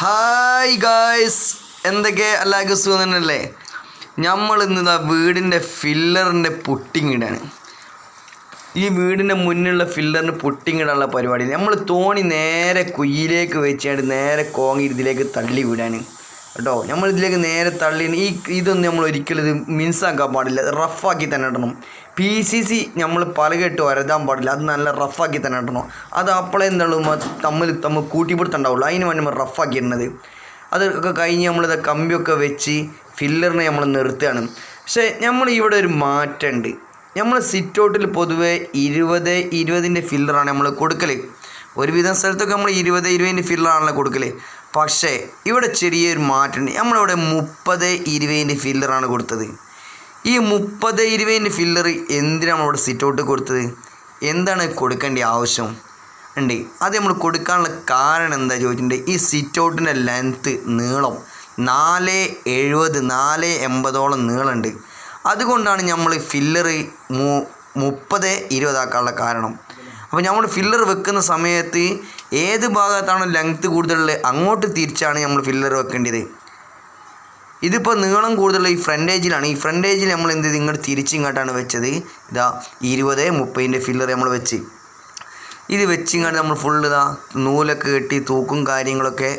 Hi guys എന്തൊക്കെ? എല്ലാവർക്കും സുഖം തന്നെയല്ലേ നമ്മൾ ഇന്ന് വീടിന്റെ ഫില്ലറിന്റെ പൊട്ടിങ് ഇടാണ്. ഈ വീടിന്റെ മുന്നിലുള്ള ഫില്ലറിന് പൊട്ടിങ് ഇടാനുള്ള പരിപാടി നമ്മൾ തോണി നേരെ കുയ്യിലേക്ക് വെച്ചാണ്ട് നേരെ കോങ്ങി ഇതിലേക്ക് തള്ളി വിടാണ്. കേട്ടോ? നമ്മൾ ഇതിലേക്ക് നേരെ തള്ളി ഈ ഇതൊന്നും നമ്മൾ ഒരിക്കലും ഇത് മിൻസാക്കാൻ പാടില്ല. റഫാക്കി തന്നെ ഇടണം. പി സി സി നമ്മൾ പലകെട്ട് വരതാൻ പാടില്ല. അത് നല്ല റഫാക്കി തന്നെ ഇടണം. അത് അപ്പോളെ എന്താണ് തമ്മിൽ തമ്മിൽ കൂട്ടിപ്പിടുത്തുണ്ടാവുള്ളൂ. അതിന് വേണ്ടി നമ്മൾ റഫാക്കി ഇടുന്നത്. അതൊക്കെ കഴിഞ്ഞ് നമ്മളിത് കമ്പിയൊക്കെ വെച്ച് ഫില്ലറിനെ നമ്മൾ നിർത്തുകയാണ്. പക്ഷേ നമ്മൾ ഇവിടെ ഒരു മാറ്റമുണ്ട് നമ്മൾ സിറ്റ് ഔട്ടിൽ പൊതുവെ ഇരുപത് ഇരുപതിന്റെ ഫില്ലറാണ് നമ്മൾ കൊടുക്കൽ ഒരുവിധം സ്ഥലത്തൊക്കെ നമ്മൾ ഇരുപത് ഇരുപതിന്റെ ഫില്ലറാണല്ലോ കൊടുക്കൽ പക്ഷേ ഇവിടെ ചെറിയൊരു മാറ്റമുണ്ട് നമ്മളിവിടെ മുപ്പത് ഇരുപതിന്റെ ഫില്ലറാണ് കൊടുത്തത്. ഈ മുപ്പത് ഇരുപതിന്റെ ഫില്ലർ എന്തിനാണ് നമ്മളിവിടെ സിറ്റ് ഔട്ട് കൊടുത്തത്? എന്താണ് കൊടുക്കേണ്ട ആവശ്യം? ഉണ്ട്. അത് നമ്മൾ കൊടുക്കാനുള്ള കാരണം എന്താ ചോദിച്ചിട്ടുണ്ടെങ്കിൽ ഈ സിറ്റ് ഔട്ടിന്റെ ലെങ്ത്ത് നീളം നാല് എഴുപത് നാല് എൺപതോളം നീളമുണ്ട്. അതുകൊണ്ടാണ് നമ്മൾ ഫില്ലർ മു മുപ്പത് ഇരുപതാക്കാനുള്ള കാരണം. അപ്പോൾ നമ്മൾ ഫില്ലർ വെക്കുന്ന സമയത്ത് ഏത് ഭാഗത്താണ് ലെങ്ത്ത് കൂടുതലുള്ളത് അങ്ങോട്ട് തിരിച്ചാണ് നമ്മൾ ഫില്ലർ വെക്കേണ്ടത്. ഇതിപ്പോൾ നീളം കൂടുതലുള്ള ഈ ഫ്രണ്ട് ഏജിലാണ് ഈ ഫ്രണ്ട് ഏജിൽ നമ്മൾ എന്ത് ചെയ്ത്? ഇങ്ങോട്ട് തിരിച്ചിങ്ങോട്ടാണ് വെച്ചത്. ഇതാ ഇരുപത് മുപ്പതിന്റെ ഫില്ലർ നമ്മൾ വെച്ച്. ഇത് വെച്ചിങ്ങാണ്ട് നമ്മൾ ഫുൾ ഇതാ നൂലൊക്കെ കെട്ടി തൂക്കും കാര്യങ്ങളൊക്കെ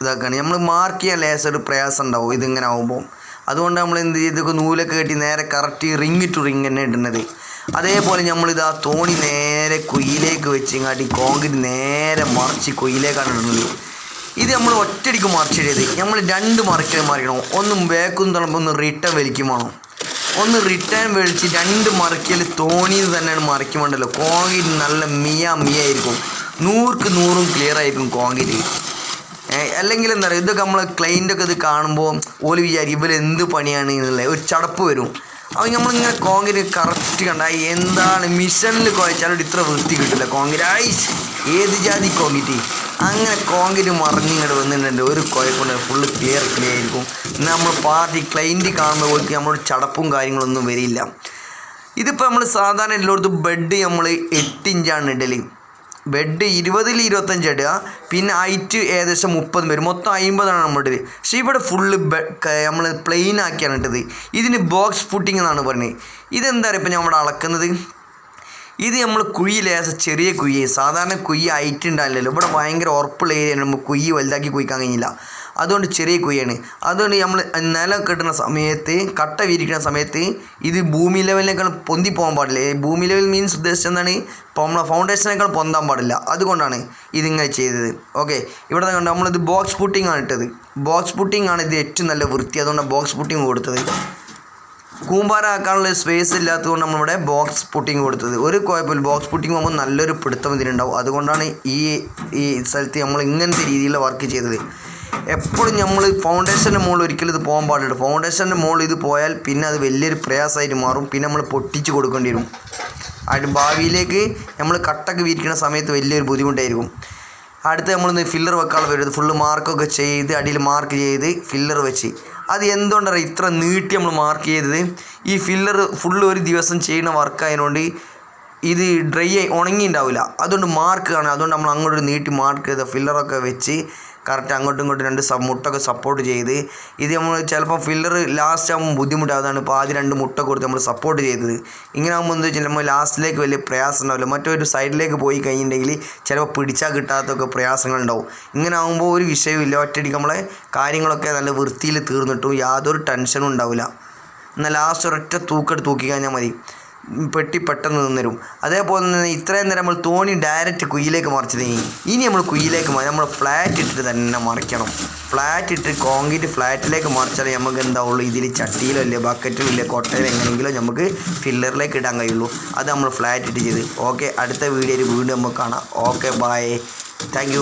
ഇതാക്കുകയാണ് നമ്മൾ മാർക്ക് ചെയ്യാൻ ഒരു പ്രയാസം ഉണ്ടാവും ഇതിങ്ങനെ ആകുമ്പോൾ അതുകൊണ്ട് നമ്മൾ എന്ത് ചെയ്തൊക്കെ നൂലൊക്കെ കെട്ടി നേരെ കറക്റ്റ് റിങ് ടു റിങ് തന്നെ ഇടുന്നത്. അതേപോലെ നമ്മളിതാ തോണി നേരെ കുയിലേക്ക് വെച്ചിങ്ങാട്ടി കോൺക്രീറ്റ് നേരെ മറിച്ച് കുയിലേക്കാണ് ഇടുന്നത്. ഇത് നമ്മൾ ഒറ്റയടിക്ക് മറിച്ചിടരുത് നമ്മൾ രണ്ട് മറിക്കൽ മറിക്കണം ഒന്ന് ബാക്കും തളമ്പ് ഒന്ന് റിട്ടേൺ വലിക്കും വേണം. ഒന്ന് റിട്ടേൺ വലിച്ച് രണ്ട് മറിക്കൽ തോണിയിൽ തന്നെയാണ് മറിക്കുമുണ്ടല്ലോ കോൺക്രീറ്റ് നല്ല മിയ മിയ ആയിരിക്കും. നൂറുക്ക് നൂറും ക്ലിയർ ആയിരിക്കും കോൺക്രീറ്റ്. ഏഹ് അല്ലെങ്കിൽ എന്താ പറയുക ഇതൊക്കെ നമ്മൾ ക്ലൈന്റൊക്കെ ഇത് കാണുമ്പോൾ ഓൽ വിചാരിക്കും ഇവർ എന്ത് പണിയാണ് എന്നുള്ളത് ഒരു ചടപ്പ് വരും. അപ്പോൾ നമ്മളിങ്ങനെ കോൺക്രീറ്റ് കറക്റ്റ് കണ്ട എന്താണ് മിഷനിൽ കുഴച്ചാലും ഇത്ര വൃത്തി കിട്ടില്ല കോൺക്രീറ്റ്. ഐസ് ഏത് ജാതി കോൺക്രീറ്റ്? അങ്ങനെ കോൺക്രീറ്റ് മറിഞ്ഞിങ്ങോട്ട് വന്നിട്ടുണ്ട്. ഒരു കുഴപ്പമില്ല ഫുള്ള് ക്ലിയർ ക്ലിയർ ആയിരിക്കും. എന്നാൽ നമ്മൾ പാർട്ടി ക്ലൈന്റ് കാണുമ്പോൾ പോലത്തെ നമ്മളൊരു ചടപ്പും കാര്യങ്ങളൊന്നും വരില്ല. ഇതിപ്പോൾ നമ്മൾ സാധാരണ എല്ലായിടത്തും ബെഡ് നമ്മൾ എട്ട് ഇഞ്ചാണ് ഇടൽ. ബെഡ് ഇരുപതിൽ ഇരുപത്തഞ്ച് ഇടുക. പിന്നെ ഹൈറ്റ് ഏകദേശം മുപ്പത് വരും. മൊത്തം അമ്പതാണ് നമ്മുടെ ഇടൽ. പക്ഷേ ഇവിടെ ഫുള്ള് നമ്മൾ പ്ലെയിൻ ആക്കിയാണ് ഇട്ടത്. ഇതിന് ബോക്സ് ഫുട്ടിങ് എന്നാണ് പറയുന്നത് ഇതെന്താ പറയുക ഇപ്പം നമ്മൾ അളക്കുന്നത്? ഇത് നമ്മൾ കുഴി ചെറിയ കുഴി സാധാരണ കുഴി ആയിട്ടുണ്ടാവില്ലല്ലോ. ഇവിടെ ഭയങ്കര ഉറപ്പുള്ള ഏരിയ നമ്മൾ കുഴി വലുതാക്കി കുഴിക്കാൻ കഴിഞ്ഞില്ല അതുകൊണ്ട് ചെറിയ കുഴിയാണ്. അതുകൊണ്ട് നമ്മൾ നിലം കെട്ടുന്ന സമയത്ത് കട്ട വിരിക്കുന്ന സമയത്ത് ഇത് ഭൂമി ലെവലിനേക്കാൾ പൊന്തി പോകാൻ പാടില്ല. ഭൂമി ലെവൽ മീൻസ് ഉദ്ദേശിച്ചത് എന്താണ്? ഇപ്പോൾ നമ്മളെ ഫൗണ്ടേഷനേക്കാൾ പൊന്താൻ പാടില്ല. അതുകൊണ്ടാണ് ഇതിങ്ങനെ ചെയ്തത്. ഓക്കെ ഇവിടെ കണ്ടു നമ്മളിത് ബോക്സ് പുട്ടിംഗ് ആണ് ഇട്ടത്. ബോക്സ് പുട്ടിംഗ് ആണ് ഇത് ഏറ്റവും നല്ല വൃത്തി. അതുകൊണ്ടാണ് ബോക്സ് പുട്ടിംഗ് കൊടുത്തത്. കൂമ്പാരാക്കാനുള്ള സ്പേസ് ഇല്ലാത്തതുകൊണ്ട് നമ്മളിവിടെ ബോക്സ് പുട്ടിങ് കൊടുത്തത്. ഒരു കുഴപ്പമില്ല. ബോക്സ് പുട്ടിങ് പോകുമ്പോൾ നല്ലൊരു പിടുത്തം ഇതിനുണ്ടാവും അതുകൊണ്ടാണ് ഈ ഈ സ്ഥലത്ത് നമ്മൾ ഇങ്ങനത്തെ രീതിയിലുള്ള വർക്ക് ചെയ്തത്. എപ്പോഴും നമ്മൾ ഫൗണ്ടേഷന്റെ മുകളിൽ ഒരിക്കലും ഇത് പോകാൻ പാടില്ല ഫൗണ്ടേഷന്റെ മുകളിൽ ഇത് പോയാൽ പിന്നെ അത് വലിയൊരു പ്രയാസമായിട്ട് മാറും. പിന്നെ നമ്മൾ പൊട്ടിച്ച് കൊടുക്കേണ്ടി വരും. അതിന് ഭാവിയിലേക്ക് നമ്മൾ കട്ടൊക്കെ വിരിക്കുന്ന സമയത്ത് വലിയൊരു ബുദ്ധിമുട്ടായിരിക്കും. അടുത്ത് നമ്മൾ ഫില്ലർ വെക്കാനുള്ള വരുന്നത് ഫുള്ള് മാർക്കൊക്കെ ചെയ്ത് അടിയിൽ മാർക്ക് ചെയ്ത് ഫില്ലർ വെച്ച്. അത് എന്തുകൊണ്ടാണ് ഇത്ര നീട്ടി നമ്മൾ മാർക്ക് ചെയ്തത്. ഈ ഫില്ലർ ഫുള്ള് ഒരു ദിവസം ചെയ്യുന്ന വർക്ക് ആയതുകൊണ്ട് ഇത് ഡ്രൈ ആയി ഉണങ്ങി ഉണങ്ങിയിട്ടുണ്ടാവില്ല. അതുകൊണ്ട് മാർക്ക് കാണും അതുകൊണ്ട് നമ്മൾ അങ്ങോട്ട് നീട്ടി മാർക്ക് ചെയ്ത ഫില്ലറൊക്കെ വെച്ച് കറക്റ്റ് അങ്ങോട്ടും ഇങ്ങോട്ടും രണ്ട് മുട്ടൊക്കെ സപ്പോർട്ട് ചെയ്ത് ഇത് നമ്മൾ ചിലപ്പോൾ ഫില്ലർ ലാസ്റ്റ് ആകുമ്പോൾ ബുദ്ധിമുട്ടാവുന്നതാണ്. ഇപ്പോൾ ആദ്യം രണ്ട് മുട്ട കൊടുത്ത് നമ്മൾ സപ്പോർട്ട് ചെയ്തത്. ഇങ്ങനെ ആകുമ്പോൾ എന്താ വെച്ചാൽ നമ്മൾ ലാസ്റ്റിലേക്ക് വലിയ പ്രയാസം ഉണ്ടാവില്ല. മറ്റൊരു സൈഡിലേക്ക് പോയി കഴിഞ്ഞിട്ടുണ്ടെങ്കിൽ ചിലപ്പോൾ പിടിച്ചാൽ കിട്ടാത്തൊക്കെ പ്രയാസങ്ങളുണ്ടാവും ഇങ്ങനെ ആകുമ്പോൾ ഒരു വിഷയമില്ല ഒറ്റയടിക്ക് നമ്മളെ കാര്യങ്ങളൊക്കെ നല്ല വൃത്തിയിൽ തീർന്നിട്ടും യാതൊരു ടെൻഷനും ഉണ്ടാവില്ല. എന്നാൽ ലാസ്റ്റ് ഒരൊറ്റ തൂക്കെടുത്ത് തൂക്കി കഴിഞ്ഞാൽ മതി. പെട്ടി പെട്ടെന്ന് നിന്നിരും. അതേപോലെ തന്നെ ഇത്രയും നേരം നമ്മൾ തോണി ഡയറക്റ്റ് കുയിലേക്ക് മറിച്ചത് ഇനി നമ്മൾ കുയിലേക്ക് നമ്മൾ ഫ്ലാറ്റ് ഇട്ടിട്ട് തന്നെ മറിക്കണം. ഫ്ലാറ്റ് ഇട്ട് കോൺക്രീറ്റ് ഫ്ലാറ്റിലേക്ക് മറിച്ചാലേ നമുക്ക് എന്താവുള്ളൂ ഇതിൽ ചട്ടിയിലോ ഇല്ല ബക്കറ്റിലോ ഇല്ല കൊട്ടയിലോ എങ്ങനെയെങ്കിലും നമുക്ക് ഫില്ലറിലേക്ക് ഇടാൻ കഴിയുള്ളൂ. അത് നമ്മൾ ഫ്ലാറ്റ് ഇട്ട് ചെയ്ത്. ഓക്കെ അടുത്ത വീഡിയോയിൽ വീണ്ടും നമുക്ക് കാണാം. Okay bye thank